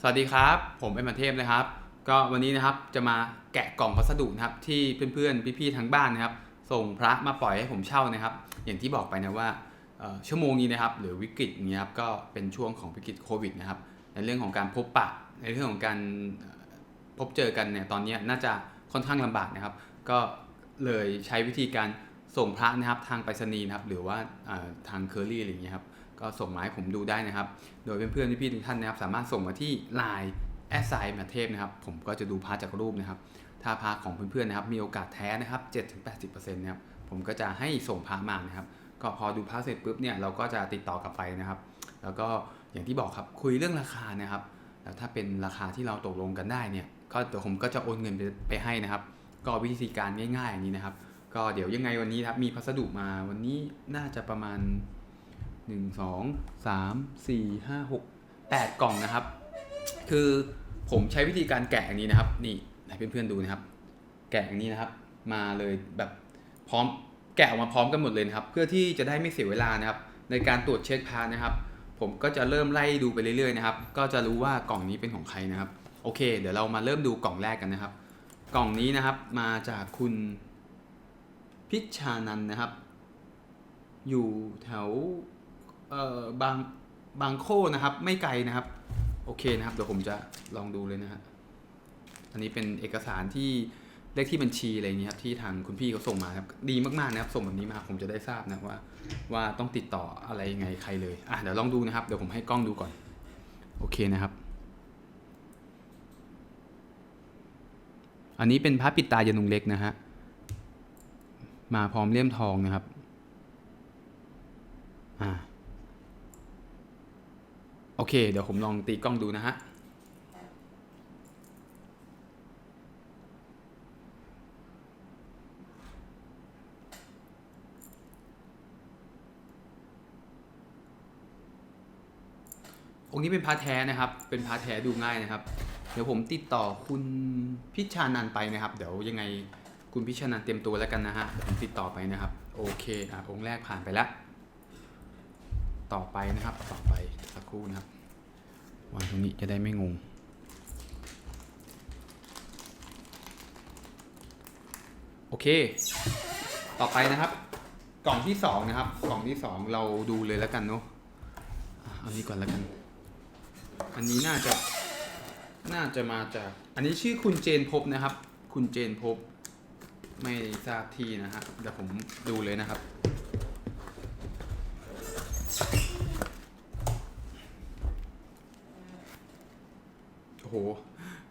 สวัสดีครับ ผมเอ็มเทพนะครับ ก็วันนี้นะครับจะมาแกะกล่องพัสดุนะครับที่เพื่อนๆพี่ๆทั้งบ้านนะครับ ส่งพระมาปล่อยให้ผมเช่านะครับ อย่างที่บอกไปนะว่าชั่วโมงนี้นะครับ หรือวิกฤตอย่างเงี้ยครับก็เป็นช่วงของวิกฤตโควิดนะครับ ในเรื่องของการพบปะ ในเรื่องของการพบเจอกันเนี่ยตอนนี้น่าจะค่อนข้างลำบากนะครับ ก็เลยใช้วิธีการส่งพระนะครับทางไปรษณีย์นะครับ หรือว่าทางเคอรี่อะไรอย่างเงี้ยครับ ก็ส่งมาให้ผมดูได้นะครับ โดยเพื่อนๆพี่ๆทุกท่านนะครับสามารถส่งมาที่ Line แอสไซน์มาเทพนะครับ ผมก็จะดูพาร์จากรูปนะครับ ถ้าพาร์ของเพื่อนๆนะครับ มีโอกาสแท้นะครับ7-80%นะครับ ผมก็จะให้ส่งพาร์มานะครับ ก็พอดูพาร์เสร็จปุ๊บเนี่ยเราก็จะติดต่อกลับไปนะครับ แล้วก็อย่างที่บอกครับคุยเรื่องราคานะครับ แล้วถ้าเป็นราคาที่เราตกลงกันได้เนี่ย ก็เดี๋ยวผมก็จะโอนเงินไปไปให้นะครับ ก็วิธีการง่ายๆอย่างนี้นะครับ ก็เดี๋ยวยังไงวันนี้ครับมีพัสดุมาวันนี้น่าจะประมาณ 1 2 3 4 5 6 8 กล่องนะครับ คือผมใช้วิธีการแกะอย่างนี้นะครับ นี่ให้เพื่อนๆดูนะครับ แกะอย่างนี้นะครับ มาเลยแบบพร้อมแกะออกมาพร้อมกันหมดเลยนะครับ เพื่อที่จะได้ไม่เสียเวลานะครับ ในการตรวจเช็คพาร์นะครับ ผมก็จะเริ่มไล่ดูไปเรื่อยๆนะครับ ก็จะรู้ว่ากล่องนี้เป็นของใครนะครับ โอเค เดี๋ยวเรามาเริ่มดูกล่องแรกกันนะครับ กล่องนี้นะครับมาจากคุณพิชานันนะครับ อยู่แถว เอ่อบางบางโคนะครับ ไม่ไกลนะครับ โอเคนะครับ เดี๋ยวผมจะลองดูเลยนะฮะอันนี้เป็นเอกสารที่เลขที่บัญชีอะไรอย่างเงี้ยครับที่ทางคุณพี่เขาส่งมาครับดีมากๆนะครับส่งแบบนี้มาผมจะได้ทราบนะว่า ว่าต้องติดต่ออะไรยังไงใครเลยอะเดี๋ยวลองดูนะครับเดี๋ยวผมให้กล้องดูก่อน โอเคนะครับ อันนี้เป็นพระปิดตายนุงเล็กนะฮะมาพร้อมเลี่ยมทองนะครับ อ่า โอเค เดี๋ยวผมลองตีกล้องดูนะฮะ องค์นี้เป็นพาแท้นะครับ เป็นพาแท้ดูง่ายนะครับ เดี๋ยวผมติดต่อคุณพิชานันไปนะครับ เดี๋ยวยังไงคุณพิชานันเตรียมตัวแล้วกันนะฮะผมติดต่อไปนะครับ โอเคอะองค์แรกผ่านไปแล้ว ต่อไปนะครับ ต่อไป สักครู่นะครับวางตรงนี้จะได้ไม่งงโอเค ต่อไปนะครับ กล่องที่สองนะครับ กล่องที่สองเราดูเลยแล้วกันเนาะอะเอานี้ก่อนแล้วกัน อันนี้น่าจะน่าจะมาจากอันนี้ชื่อคุณเจนพบนะครับ คุณเจนพบไม่ทราบที่นะฮะเดี๋ยวผมดูเลยนะครับ โอ้โห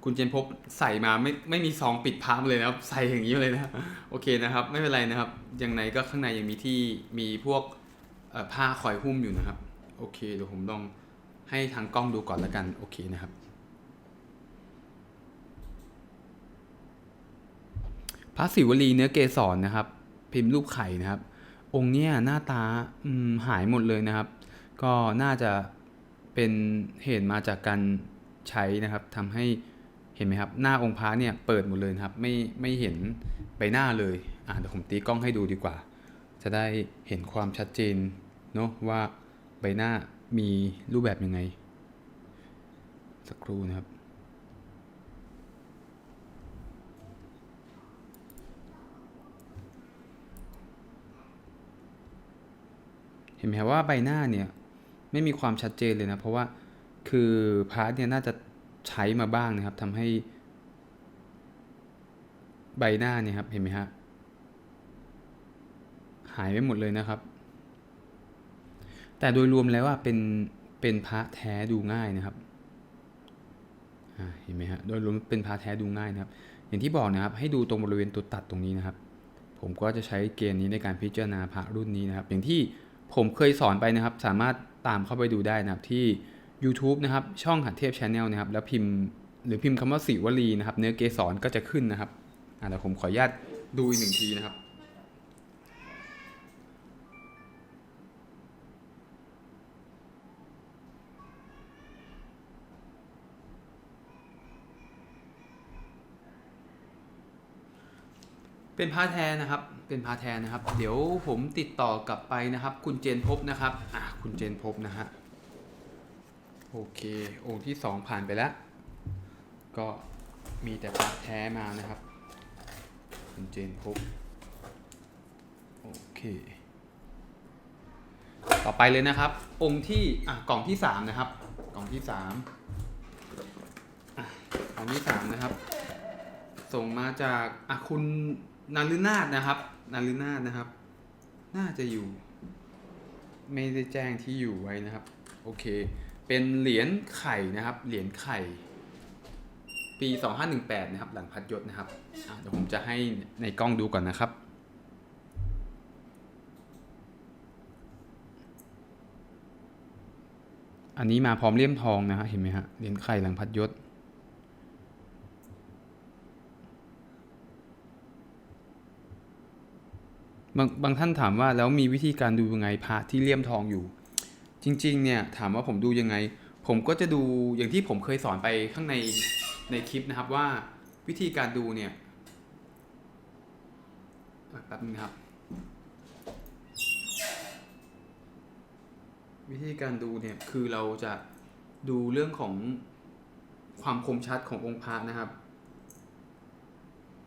คุณเจนพบใส่มาไม่ไม่มีซองปิดพามเลยนะครับ ใส่อย่างนี้เลยนะโอเคนะครับ ไม่เป็นไรนะครับยังไงก็ข้างในยังมีที่มีพวกผ้าคอยหุ้มอยู่นะครับ โอเคเดี๋ยวผมลองให้ทางกล้องดูก่อนแล้วกันโอเคนะครับ พระศิวลีเนื้อเกสรนะครับ พิมพ์รูปไข่นะครับ องค์เนี้ยหน้าตาหายหมดเลยนะครับ ก็น่าจะเป็นเหตุมาจากการ ใช้นะครับทำให้เห็นไหมครับ หน้าองค์พระเนี่ยเปิดหมดเลยครับ ไม่ไม่เห็นใบหน้าเลยอะเดี๋ยวผมตีกล้องให้ดูดีกว่า จะได้เห็นความชัดเจนเนาะว่าใบหน้ามีรูปแบบยังไง สักครู่นะครับเห็นไหมว่าใบหน้าเนี่ยไม่มีความชัดเจนเลยนะ เพราะว่า คือพาร์ทเนี่ยน่าจะใช้มาบ้างนะครับทำให้ใบหน้าเนี่ยครับเห็นไหมฮะหายไปหมดเลยนะครับ แต่โดยรวมแล้วว่าเป็นเป็นพระแท้ดูง่ายนะครับอ่าเห็นไหมฮะโดยรวมเป็นพระแท้ดูง่ายนะครับ อย่างที่บอกนะครับ ให้ดูตรงบริเวณตัวตัดตรงนี้นะครับ ผมก็จะใช้เกณฑ์นี้ในการพิจารณาพระรุ่นนี้นะครับ อย่างที่ผมเคยสอนไปนะครับ สามารถตามเข้าไปดูได้นะครับที่ YouTube นะครับ ช่องหัดเทพช n แนลนะครับ แล้วพิมพ์หรือพิมพ์คำว่าสิวลีนะครับ เนื้อเกสรก็จะขึ้นนะครับอ่าเดี๋ยวผมขออนุญาตดูอีกหนึ่งทีนะครับเป็นพาแทนนะครับ เป็นพาแทนนะครับ เดี๋ยวผมติดต่อกลับไปนะครับ คุณเจนพบนะครับ อะ คุณเจนพบนะฮะ โอเค องค์ที่สองผ่านไปแล้ว ก็มีแต่พระแท้มานะครับคุณเจนพบโอเค ต่อไปเลยนะครับ องค์ที่อะกล่องที่สามนะครับ กล่องที่สามอะกล่องที่สามนะครับ ส่งมาจากอะคุณนารุนาถนะครับนารุนาถนะครับ น่าจะอยู่ ไม่ได้แจ้งที่อยู่ไว้นะครับ โอเค เป็นเหรียญไข่นะครับ เหรียญไข่ ปี 2518 นะครับ หลังพัดยศนะครับเดี๋ยวผมจะให้ในกล้องดูก่อนนะครับ อันนี้มาพร้อมเลี่ยมทองนะฮะเห็นไหมฮะเหรียญไข่หลังพัดยศบางบางท่านถามว่าแล้วมีวิธีการดูยังไงพระที่เลี่ยมทองอยู่ จริง ๆ เนี่ยถามว่าผมดูยังไง ผมก็จะดูอย่างที่ผมเคยสอนไปข้างในในคลิปนะครับว่าวิธีการดูเนี่ยแป๊บนึงนะครับ วิธีการดูเนี่ยคือเราจะดูเรื่องของความคมชัดขององค์พระนะครับ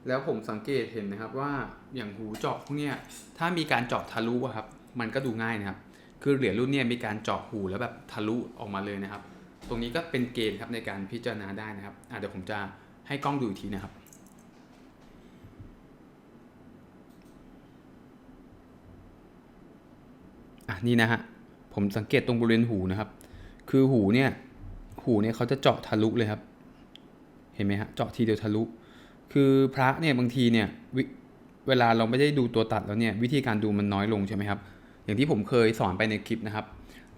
แล้วผมสังเกตเห็นนะครับว่าอย่างหูเจาะพวกเนี้ยถ้ามีการเจาะทะลุครับ มันก็ดูง่ายนะครับ คือเหรียญรุ่นเนี้ยมีการเจาะหูแล้วแบบทะลุออกมาเลยนะครับ ตรงนี้ก็เป็นเกณฑ์ครับในการพิจารณาได้นะครับอะเดี๋ยวผมจะให้กล้องดูอีกทีนะครับอะนี่นะฮะผมสังเกตตรงบริเวณหูนะครับ คือหูเนี่ยหูเนี่ยเขาจะเจาะทะลุเลยครับ เห็นไหมฮะเจาะทีเดียวทะลุ คือพระเนี่ยบางทีเนี่ยเวลาเราไม่ได้ดูตัวตัดแล้วเนี่ยวิธีการดูมันน้อยลงใช่ไหมครับ อย่างที่ผมเคยสอนไปในคลิปนะครับ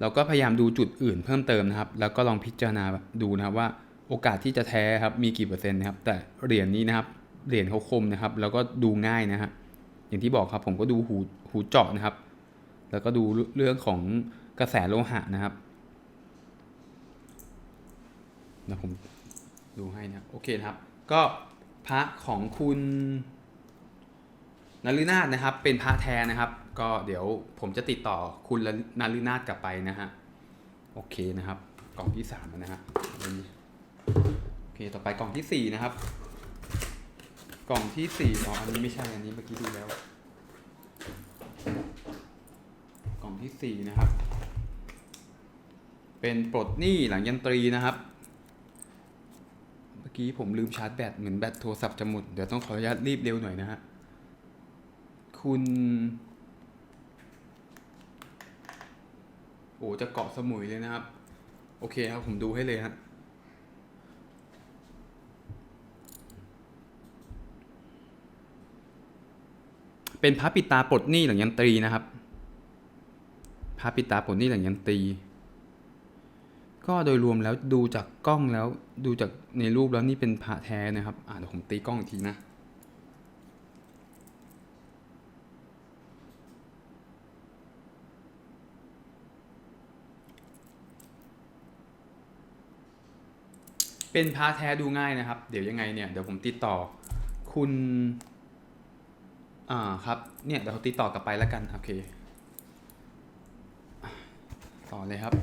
เราก็พยายามดูจุดอื่นเพิ่มเติมนะครับ แล้วก็ลองพิจารณาดูนะครับว่าโอกาสที่จะแท้ครับมีกี่เปอร์เซ็นต์นะครับ แต่เหรียญนี้นะครับเหรียญเขาคมนะครับ แล้วก็ดูง่ายนะฮะอย่างที่บอกครับผมก็ดูหูหูเจาะนะครับ แล้วก็ดูเรื่องของกระแสโลหะนะครับนะผมดูให้นะโอเคนะครับ ก็พระของคุณ นฤนาถนะครับ เป็นพระแท้นะครับ ก็เดี๋ยวผมจะติดต่อคุณนฤนาถกลับไปนะฮะโอเคนะครับ กล่องที่สามนะฮะโอเคต่อไปกล่องที่สี่นะครับ กล่องที่สี่อ๋ออันนี้ไม่ใช่อันนี้เมื่อกี้ดูแล้ว กล่องที่สี่นะครับ เป็นปลดหนี้หลังยันตรีนะครับเมื่อกี้ผมลืมชาร์จแบตเหมือนแบตโทรศัพท์จะหมดเดี๋ยวต้องขออนุญาตรีบเร็วหน่อยนะฮะ คุณ โอ้จะเกาะสมุยเลยนะครับ โอเคครับ ผมดูให้เลยฮะเป็นพระปิตาปลดหนี้หลังยันตรีนะครับ พระปิตาปลดหนี้หลังยันตรี ก็โดยรวมแล้วดูจากกล้องแล้วดูจากในรูปแล้วนี่เป็นพระแท้นะครับ อ่าเดี๋ยวผมตีกล้องอีกทีนะ เป็นพระแท้ดูง่ายนะครับ เดี๋ยวยังไงเนี่ยเดี๋ยวผมติดต่อคุณอ่าครับเนี่ยเดี๋ยวติดต่อกลับไปแล้วกันโอเคต่อเลยครับ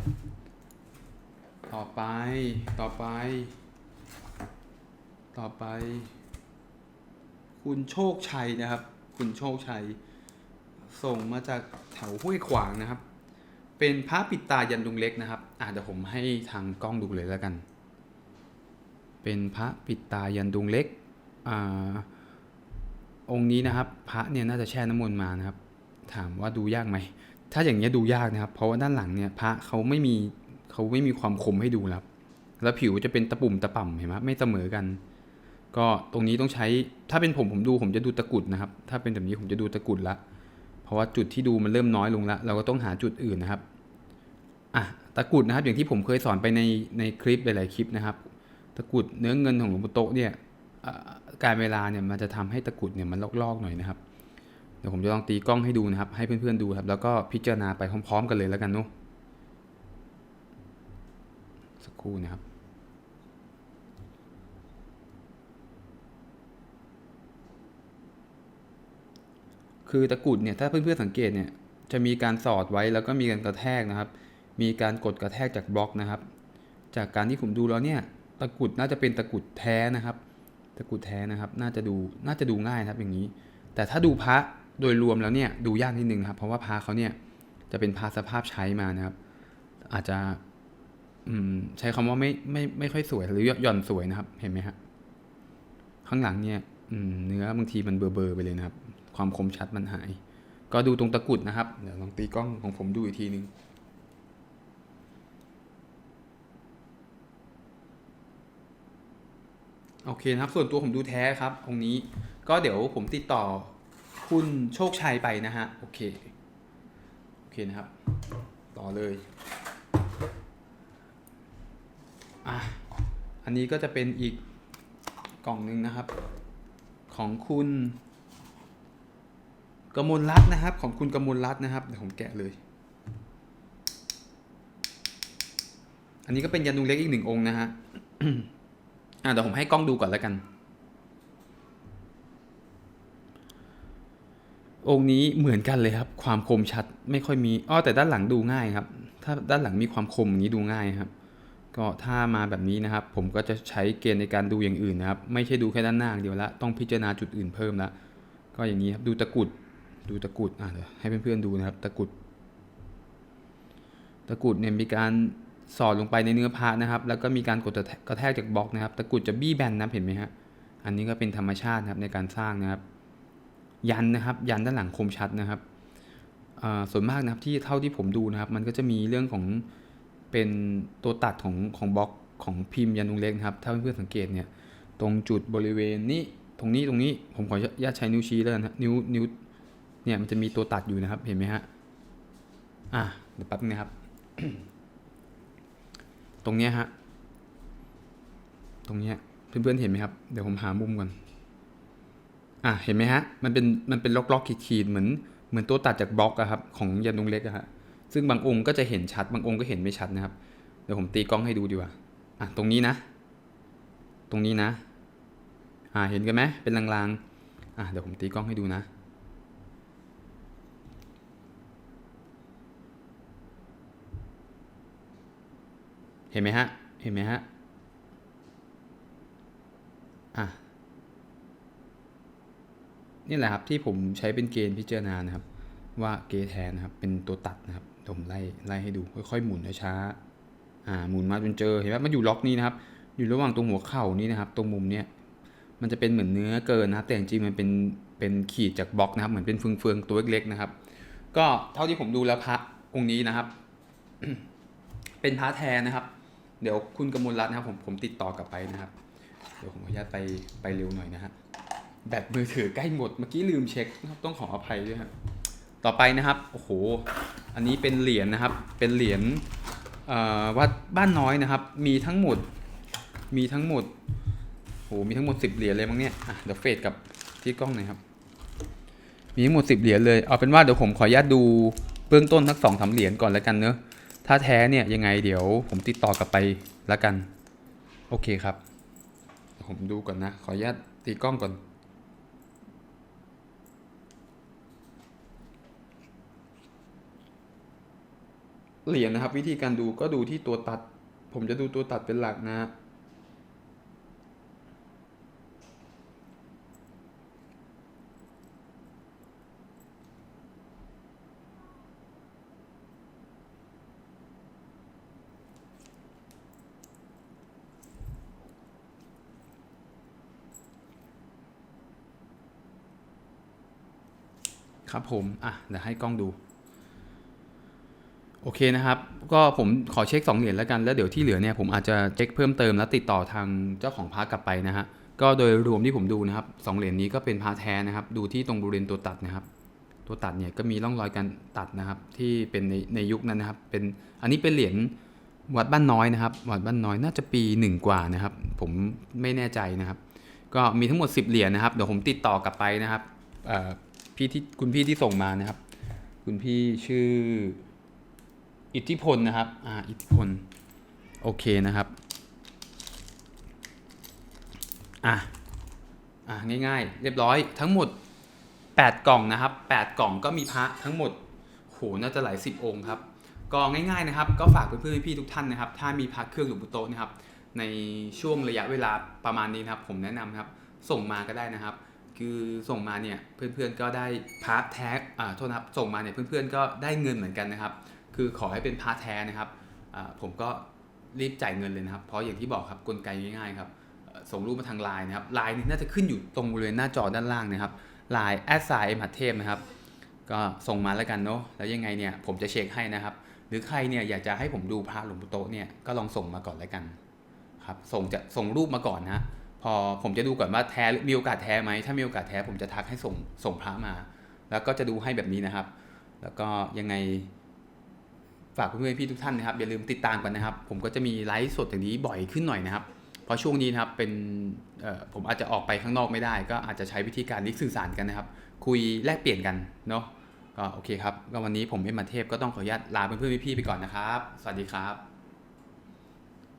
ต่อไปต่อไป ต่อไป คุณโชคชัยนะครับ คุณโชคชัย ส่งมาจากแถวห้วยขวางนะครับ เป็นพระปิดตายันดุงเล็กนะครับอ่าเดี๋ยวผมให้ทางกล้องดูเลยแล้วกัน เป็นพระปิดตายันดุงเล็กอ่าองค์นี้นะครับ พระเนี่ยน่าจะแช่น้ำมนต์มานะครับ ถามว่าดูยากไหม ถ้าอย่างเงี้ดูยากนะครับ เพราะว่าด้านหลังเนี่ยพระเขาไม่มีเขาไม่มีความคมให้ดูแล้วแล้วผิวจะเป็นตะปุ่มตะป่ำเห็นไหมไม่เสมอกัน ก็ตรงนี้ต้องใช้ถ้าเป็นผมผมดูผมจะดูตะกุดนะครับ ถ้าเป็นแบบนี้ผมจะดูตะกุดละ เพราะว่าจุดที่ดูมันเริ่มน้อยลงล้วเราก็ต้องหาจุดอื่นนะครับอะตะกุดนะครับอย่างที่ผมเคยสอนไปในในคลิปหลาย ๆ คลิปนะครับ ตะกุดเนื้อเงินของหลวงปู่โตเนี่ยการเวลาเนี่ยมันจะทำให้ตะกุดเนี่ยมันลอกๆหน่อยนะครับเดี๋ยวผมจะลองตีกล้องให้ดูนะครับ ให้เพื่อนๆดูครับ แล้วก็พิจารณาไปพร้อม ๆ กันเลยแล้วกันเนาะสักครู่นะครับคือตะกุดเนี่ยถ้าเพื่อนๆสังเกตเนี่ยจะมีการสอดไว้แล้วก็มีการกระแทกนะครับ มีการกดกระแทกจากบล็อกนะครับ จากการที่ผมดูแล้วเนี่ย ตะกุดน่าจะเป็นตะกุดแท้นะครับ ตะกุดแท้นะครับ น่าจะดูน่าจะดูง่ายครับอย่างนี้ แต่ถ้าดูพระโดยรวมแล้วเนี่ยดูยากนิดนึงครับ เพราะว่าพระเขาเนี่ยจะเป็นพระสภาพใช้มานะครับ อาจจะใช้คำว่าไม่ไม่ไม่ค่อยสวยหรือหย่อนสวยนะครับ เห็นไหมฮะข้างหลังเนี่ยเนื้อบางทีมันเบลอๆไปเลยนะครับ ความคมชัดมันหาย ก็ดูตรงตะกุดนะครับ เดี๋ยวลองตีกล้องของผมดูอีกทีนึง โอเคนะครับ ส่วนตัวผมดูแท้ครับองค์นี้ก็เดี๋ยวผมติดต่อคุณโชคชัยไปนะฮะ โอเค โอเคนะครับ ต่อเลยอะอันนี้ก็จะเป็นอีกกล่องหนึ่งนะครับ ของคุณกมลรัตน์นะครับ ของคุณกมลรัตน์นะครับเดี๋ยวผมแกะเลย อันนี้ก็เป็นยันดุงเล็กอีกหนึ่งองค์นะฮะ อะเดี๋ยวผมให้กล้องดูก่อนแล้วกัน องค์นี้เหมือนกันเลยครับ ความคมชัดไม่ค่อยมีอ้อแต่ด้านหลังดูง่ายครับ ถ้าด้านหลังมีความคมอย่างนี้ดูง่ายครับ ก็ถ้ามาแบบนี้นะครับ ผมก็จะใช้เกณฑ์ในการดูอย่างอื่นนะครับ ไม่ใช่ดูแค่ด้านหน้าอย่างเดียวละต้องพิจารณาจุดอื่นเพิ่มละก็อย่างนี้ครับดูตะกุดดูตะกุดอะเดี๋ยวให้เพื่อนๆดูนะครับ ตะกุดตะกุดเนี่ยมีการ สอดลงไปในเนื้อพระนะครับ แล้วก็มีการกดกระแทกจากบล็อกนะครับ ตะกุดจะบี้แบนนะครับเห็นไหมฮะ อันนี้ก็เป็นธรรมชาตินะครับในการสร้างนะครับ ยันนะครับ ยันด้านหลังคมชัดนะครับอ่าส่วนมากนะครับที่เท่าที่ผมดูนะครับ มันก็จะมีเรื่องของเป็นตัวตัดของของบล็อกของพิมพ์ยันนุงเล็กนะครับ ถ้าเพื่อนๆสังเกตเนี่ย ตรงจุดบริเวณนี้ ตรงนี้ ตรงนี้ ผมขออนุญาตใช้นิ้วชี้แล้วนะนิ้ว นิ้ว เนี่ย มันจะมีตัวตัดอยู่นะครับ เห็นไหมฮะ อะ เดี๋ยวแป๊บนึงนะครับ ตรงเนี้ยฮะ ตรงเนี้ยเพื่อนๆเห็นไหมครับ เดี๋ยวผมหามุมก่อน อะเห็นไหมฮะ มันเป็นมันเป็นล็อกล็อกขีดขีดๆเหมือนเหมือนตัวตัดจากบล็อกอะครับของยันดงเล็กอะฮะ ซึ่งบางองค์ก็จะเห็นชัด บางองค์ก็เห็นไม่ชัดนะครับ เดี๋ยวผมตีกล้องให้ดูดีกว่า อะตรงนี้นะ ตรงนี้นะ อ่าเห็นกันไหมเป็นลางๆ อะเดี๋ยวผมตีกล้องให้ดูนะ ห็นไหมฮะ เห็นไหมฮะ อะ นี่แหละครับที่ผมใช้เป็นเกณฑ์พิจารณานะครับ ว่าเกแทนนะครับ เป็นตัวตัดนะครับผมไล่ไล่ให้ดูค่อยๆหมุนช้าๆอ่าหมุนมาจนเจอเห็นไหมมันอยู่ล็อกนี้นะครับ อยู่ระหว่างตรงหัวเข่านี่นะครับ ตรงมุมเนี้ยมันจะเป็นเหมือนเนื้อเกินนะครับแต่จริงๆมันเป็นเป็นขีดจากบล็อกนะครับ เหมือนเป็นเฟืองๆตัวเล็กๆนะครับ ก็เท่าที่ผมดูแล้วพระองค์นี้นะครับ เป็นพระแทนนะครับ เดี๋ยวคุณกมลรัตน์นะครับผมผมติดต่อกลับไปนะครับ เดี๋ยวผมขออนุญาตไปไปเร็วหน่อยนะฮะแบตมือถือใกล้หมดเมื่อกี้ลืมเช็คนะครับต้องขออภัยด้วยครับต่อไปนะครับโอ้โหอันนี้เป็นเหรียญนะครับเป็นเหรียญวัดบ้านน้อยนะครับ มีทั้งหมดมีทั้งหมดโอ้โหมีทั้งหมด 10 เหรียญเลยมั้งเนี่ยอะเดี๋ยวเฟดกับที่กล้องหน่อยครับ มีทั้งหมด 10 เหรียญเลย เอาเป็นว่าเดี๋ยวผมขออนุญาตดูเบื้องต้นทั้งสองสาเหรียญก่อนแล้วกันเนอะ ถ้าแท้เนี่ยยังไงเดี๋ยวผมติดต่อกลับไปแล้วกัน โอเคครับ ผมดูก่อนนะ ขออนุญาตตีกล้องก่อน เหรียญนะครับ วิธีการดูก็ดูที่ตัวตัด ผมจะดูตัวตัดเป็นหลักนะ ครับผม อะ เดี๋ยวให้กล้องดู โอเคนะครับ ก็ผมขอเช็ค 2 เหรียญแล้วกัน แล้วเดี๋ยวที่เหลือเนี่ยผมอาจจะเช็คเพิ่มเติมแล้วติดต่อทางเจ้าของพาระกลับไปนะฮะ ก็โดยรวมที่ผมดูนะครับสองเหรียญนี้ก็เป็นพระแท้นะครับ ดูที่ตรงบริเวณตัวตัดนะครับ ตัวตัดเนี่ยก็มีร่องรอยการตัดนะครับ ที่เป็นในในยุคนั้นนะครับ เป็น อันนี้เป็นเหรียญวัดบ้านน้อยนะครับ วัดบ้านน้อยน่าจะปีหนึ่งกว่านะครับ ผมไม่แน่ใจนะครับ ก็มีทั้งหมด 10 เหรียญนะครับ เดี๋ยวผมติดต่อกลับไปนะครับ พี่ที่คุณพี่ที่ส่งมานะครับ คุณพี่ชื่อ อิทธิพลนะครับ อ่า อิทธิพล โอเคนะครับ อะ อะ ง่ายๆ เรียบร้อย ทั้งหมด 8 กล่องนะครับ 8 กล่องก็มีพระทั้งหมด โห น่าจะหลายสิบองค์ครับ ก็ง่ายๆนะครับ ก็ฝากเพื่อนๆพี่ทุกท่านนะครับ ถ้ามีพระเครื่องหลวงปู่โตะนะครับ ในช่วงระยะเวลาประมาณนี้นะครับ ผมแนะนำนะครับ ส่งมาก็ได้นะครับ คือส่งมาเนี่ยเพื่อนๆก็ได้พาร์ทแท็กอ่าโทษนะครับส่งมาเนี่ยเพื่อนๆก็ได้เงินเหมือนกันนะครับ คือขอให้เป็นพาร์ทแท้นะครับอ่าผมก็รีบจ่ายเงินเลยนะครับ เพราะอย่างที่บอกครับกลไกง่ายๆครับส่งรูปมาทางไลน์นะครับไลน์นี่น่าจะขึ้นอยู่ตรงบริเวณหน้าจอด้านล่างนะครับไลน์แอดไซน์เอ็มหัดเทพนะครับ ก็ส่งมาแล้วกันเนาะแล้วยังไงเนี่ยผมจะเช็คให้นะครับ หรือใครเนี่ยอยากจะให้ผมดูพระหลวงปู่โตเนี่ยก็ลองส่งมาก่อนแล้วกันครับส่งจะส่งรูปมาก่อนนะ อผมจะดูก่อนว่าแท้มีโอกาสแท้ไหมถ้ามีโอกาสแท้ผมจะทักให้ส่งส่งพระมา แล้วก็จะดูให้แบบนี้นะครับ แล้วก็ยังไงฝากเพื่อนๆพี่ทุกท่านนะครับอย่าลืมติดตามกันนะครับ ผมก็จะมีไลฟ์สดอย่างนี้บ่อยขึ้นหน่อยนะครับ เพราะช่วงนี้นะครับเป็นผมอาจจะออกไปข้างนอกไม่ได้ ก็อาจจะใช้วิธีการนี้สื่อสารกันนะครับ คุยแลกเปลี่ยนกันเนาะก็โอเคครับก็วันนี้ผมเอ็มมาเทพก็ต้องขออนุญาตลาเพื่อนๆพี่ๆไปก่อนนะครับ สวัสดีครับ